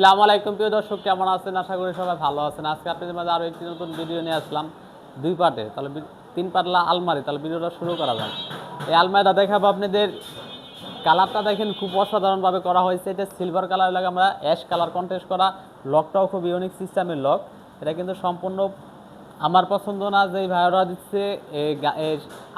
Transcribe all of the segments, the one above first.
আসসালামু আলাইকুম, প্রিয় দর্শক, কেমন আছেন? আশা করি সবাই ভালো আছেন। আজকে আপনাদের মাঝে আরও একটি নতুন ভিডিও নিয়ে আসলাম। দুই পার্টের তাহলে তিন পাটলা আলমারি, তাহলে ভিডিওটা শুরু করা যায় এই আলমারিটা দেখাবো আপনাদের। কালারটা দেখেন, খুব অসাধারণভাবে করা হয়েছে। এটা সিলভার কালার লাগে, আমরা অ্যাশ কালার কন্টেস্ট করা। লকটাও খুব ইউনিক সিস্টেমের লক এটা কিন্তু সম্পূর্ণ আমার পছন্দ না যে ভাইরা দিচ্ছে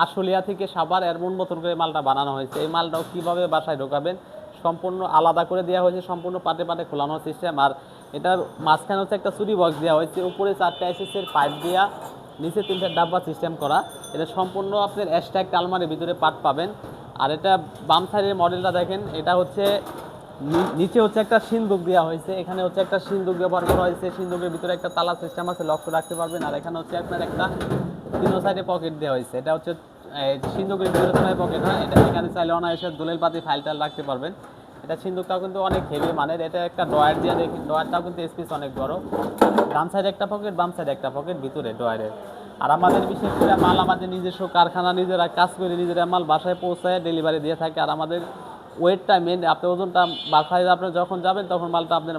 আশুলিয়া থেকে সাবার এর মন মতন করে মালটা বানানো হয়েছে। এই মালটাও কীভাবে বাসায় ঢোকাবেন সম্পূর্ণ আলাদা করে দেওয়া হয়েছে, সম্পূর্ণ পাটে পাটে খোলানো সিস্টেম আর এটার মাঝখানে হচ্ছে একটা চুরি বক্স দেওয়া হয়েছে, উপরে চারটা এসএসের পাইপ দেওয়া নিচে তিনটা ডাব্বা সিস্টেম করা। এটা সম্পূর্ণ আপনার একটা আলমারির ভিতরে পাট পাবেন। আর এটা বাম সাইডের মডেলটা দেখেন, এটা হচ্ছে নিচে হচ্ছে একটা সিন্দুক দেওয়া হয়েছে, এখানে হচ্ছে একটা সিন্দুক ব্যবহার করা হয়েছে, সিন্দুকের ভিতরে একটা তালা সিস্টেম আছে, লক্ষ্য রাখতে পারবেন। আর এখানে হচ্ছে আপনার একটা তিন সাইডে পকেট দেওয়া হয়েছে। এটা হচ্ছে ভিতরে তোমার পকেট হয় এটা এখানে চাইলে অনায়াসে দোলের পাতি ফাইল টাইল রাখতে পারবেন। এটা সিন্দুকটাও কিন্তু অনেক হেভি মানের, এটা একটা ডয়ার দিয়ে দেখেন ডয়ারটাও কিন্তু স্পেস অনেক বড়। ডান সাইডে একটা পকেট বাম সাইডে একটা পকেট ভিতরে ডয়ারের আর আমাদের বিশেষ করে মাল আমাদের নিজস্ব কারখানা, নিজেরা কাজ করে, নিজেরা মাল বাসায় পৌঁছায় ডেলিভারি দিয়ে থাকে। আর আমাদের ওয়েটটা মেন আপনি ওজনটা বাসায় আপনি যখন যাবেন, তখন মালটা আপনার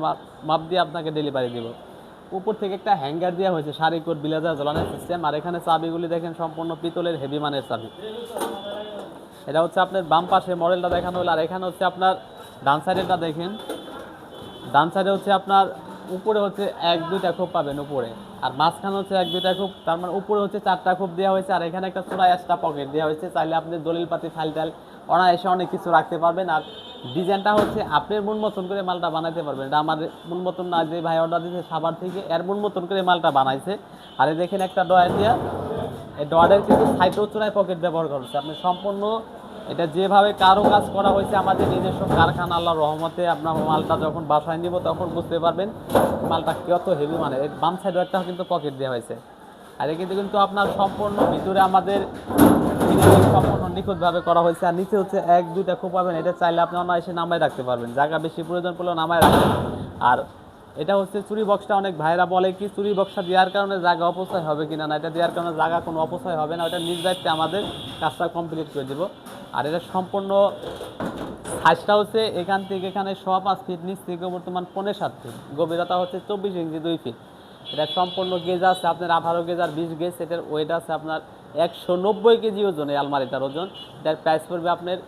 মাপ দিয়ে আপনাকে ডেলিভারি দিব। উপর থেকে একটা হ্যাঙ্গার দেওয়া হয়েছে শাড়ি কোট, বিলাজার জ্বলানোর সিস্টেম আর এখানে চাবিগুলি দেখেন সম্পূর্ণ পিতলের হেভি মানের চাবি। এটা হচ্ছে আপনার বাম পাশে মডেলটা দেখানো হলো, আর এখানে হচ্ছে আপনার ডান সাইডেরটা দেখেন। ডান সাইডে হচ্ছে আপনার উপরে হচ্ছে এক, দুইটা খোপ পাবেন উপরে। আর মাঝখানে হচ্ছে এক, দুইটা খোপ, তার মানে উপরে হচ্ছে চারটা খোপ দেওয়া হয়েছে, আর এখানে একটা চূড়া এক্সট্রা পকেট দেওয়া হয়েছে। চাইলে আপনি দলিল পাতি ফাইল টাইল অনায়াসে অনেক কিছু রাখতে পারবেন। আর ডিজাইনটা হচ্ছে আপনার মন মতন করে মালটা বানাইতে পারবেন। এটা আমার মন মতন না যে ভাই অর্ডার দিয়েছে সাবার থেকে, এর মন মতন করে মালটা বানাইছে। আর দেখেন একটা ডয়ার দিয়া, এই ডয়ারের কিন্তু সাইডেও চূড়ায় পকেট ব্যবহার করছে আপনি সম্পূর্ণ এটা যেভাবে কারও কাজ করা হয়েছে, আমাদের নিজস্ব কারখানা আল্লাহ রহমতে আপনার মালটা যখন বাসায় নিব, তখন বুঝতে পারবেন মালটা কত হেভি মানে বাম সাইডে একটা কিন্তু পকেট দেওয়া হয়েছে। আর এ কিন্তু কিন্তু আপনার সম্পূর্ণ ভিতরে আমাদের সম্পূর্ণ নিখুঁতভাবে করা হয়েছে। আর নিচে হচ্ছে এক, দুইটা খুব পাবেন, এটা চাইলে আপনি অন্য এসে নামায় রাখতে পারবেন। জায়গা বেশি প্রয়োজন পড়লেও নামায় রাখবেন আর এটা হচ্ছে চুরি বক্সটা, অনেক ভাইরা বলে কি চুরি বক্সটা দেওয়ার কারণে জায়গা অপচয় হবে কিনা না, এটা দেওয়ার কারণে জায়গা কোনো অপচয় হবে না, ওটা নিজ দায়িত্বে আমাদের কাজটা কমপ্লিট করে দেবো। আর এটা সম্পূর্ণ সাইজটা হচ্ছে এখান থেকে এখানে ছ পাঁচ ফিট নিচ থেকে বর্তমান পনেরো সাত ফিট গভীরতা হচ্ছে চব্বিশ ইঞ্চি দুই ফিট এটা সম্পূর্ণ গেজ আছে, আপনার আঠারো গেজ আর বিশ গেজ এটার ওয়েট আছে আপনার একশো নব্বই কেজি ওজন এই আলমারিটার ওজন। এটার প্রাইস পড়বে আপনার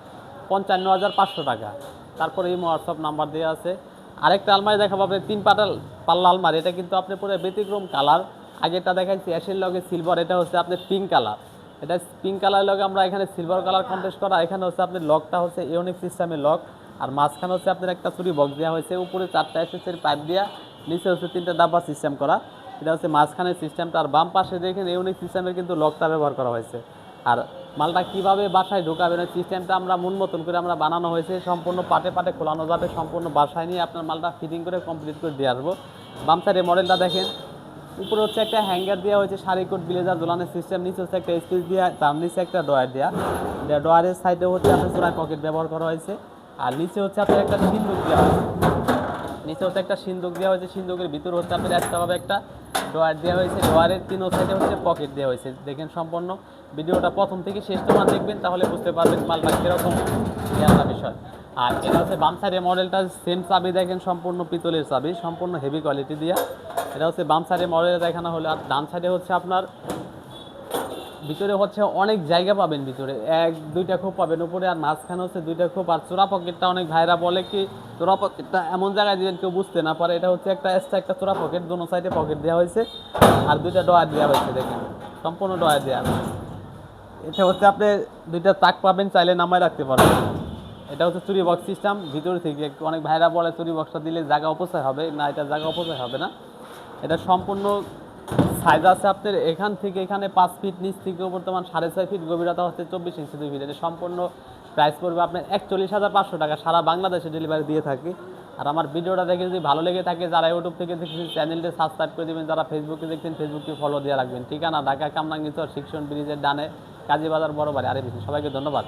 পঞ্চান্ন হাজার পাঁচশো টাকা। তারপরে এই হোয়াটসঅ্যাপ নাম্বার দেওয়া আছে। আরেকটা আলমারি দেখাবো আপনার তিন পাটাল পাল্লা আলমারি, এটা কিন্তু আপনি পুরো ব্যতিক্রম কালার। আগেরটা দেখাচ্ছি অ্যাশের লগে সিলভার এটা হচ্ছে আপনার পিঙ্ক কালার এটা পিঙ্ক কালারের লগে আমরা এখানে সিলভার কালার কন্টেস্ট করা, এখানে হচ্ছে আপনার লকটা হচ্ছে ইউনিক সিস্টেমের লক আর মাঝখানে হচ্ছে আপনার একটা চুরি বক্স দেওয়া হয়েছে, উপরে চারটা এসএসের পাইপ দেওয়া নিচে হচ্ছে তিনটা ডাব্বা সিস্টেম করা। এটা হচ্ছে মাঝখানের সিস্টেমটা আর বাম পাশে দেখেন ইউনিক সিস্টেমের কিন্তু লকটা ব্যবহার করা হয়েছে। আর মালটা কীভাবে বাসায় ঢোকাবেন, ওই সিস্টেমটা আমরা মন মতন করে আমরা বানানো হয়েছে, সম্পূর্ণ পাটে পাটে খোলানো যাবে, সম্পূর্ণ বাসায় নিয়ে আপনার মালটা ফিটিং করে কমপ্লিট করে দিয়ে আসব। বাম সাইডে মডেলটা দেখেন, উপরে হচ্ছে একটা হ্যাঙ্গার দেওয়া হয়েছে শাড়ি কোট ব্লেজার ঝোলানোর সিস্টেম নিচে হচ্ছে একটা স্পেস দেওয়া তার নিচে একটা ডয়ার দেওয়া ডয়ারের সাইডে হচ্ছে আপনার চূড়ায় পকেট ব্যবহার করা হয়েছে, আর নিচে হচ্ছে আপনার একটা সিন্দুক দেওয়া হয়েছে। নিচে হচ্ছে একটা সিন্দুক দেওয়া হয়েছে, সিন্দুকের ভিতর হচ্ছে আপনার একটাভাবে একটা ডোয়ার দেওয়া হয়েছে, ডোয়ারের তিন সাইডে হচ্ছে পকেট দেওয়া হয়েছে। দেখেন সম্পূর্ণ ভিডিওটা প্রথম থেকে শেষ তোমার দেখবেন, তাহলে বুঝতে পারবেন মালটা কীরকম একটা বিষয়। আর এটা হচ্ছে বাম সাইডের মডেলটা সেম চাবি দেখেন, সম্পূর্ণ পিতলের চাবি, সম্পূর্ণ হেভি কোয়ালিটি দিয়া। এটা হচ্ছে বাম সাইডের মডেল দেখানো হলো, আর ডান সাইডে হচ্ছে আপনার ভিতরে হচ্ছে অনেক জায়গা পাবেন ভিতরে। এক, দুইটা খোপ পাবেন উপরে আর মাঝখানে হচ্ছে দুইটা খোপ আর চোরা পকেটটা অনেক ভাইরা বলে কি, চোরা পকেটটা এমন জায়গায় দিবেন কেউ বুঝতে না পারে। এটা হচ্ছে একটা এক্সট্রা একটা চোরা পকেট, দোনো সাইডে পকেট দেওয়া হয়েছে আর দুইটা ডয়ার দেওয়া হয়েছে দেখেন। সম্পূর্ণ ডয়ার দেওয়া এটা হচ্ছে আপনি দুইটা তাক পাবেন, চাইলে নামায় রাখতে পারবেন। এটা হচ্ছে চুরি বক্স সিস্টেম ভিতর থেকে অনেক ভাইরা বলে চুরি বক্সটা দিলে জায়গা অপচয় হবে। না, এটা জায়গা অপচয় হবে না। এটা সম্পূর্ণ সাইজ আছে আপনার এখান থেকে এখানে পাঁচ ফিট নিচ থেকে বর্তমান সাড়ে ছয় ফিট গভীরতা হচ্ছে চব্বিশ ইঞ্চি দুই ফিট এটা সম্পূর্ণ প্রাইস পড়বে আপনার একচল্লিশ হাজার পাঁচশো টাকা সারা বাংলাদেশে ডেলিভারি দিয়ে থাকি। আর আমার ভিডিওটা দেখে যদি ভালো লেগে থাকে, যারা ইউটিউব থেকে দেখছেন চ্যানেলটি সাবস্ক্রাইব করে দেবেন। যারা ফেসবুকে দেখছেন ফেসবুকে ফলো দিয়ে রাখবেন। ঠিকানা ঢাকা কামরাঙ্গিচর শিক্ষণ ব্রিজের ডানে কাজী বাজার বড় বাড়ি আরে বেশি। সবাইকে ধন্যবাদ।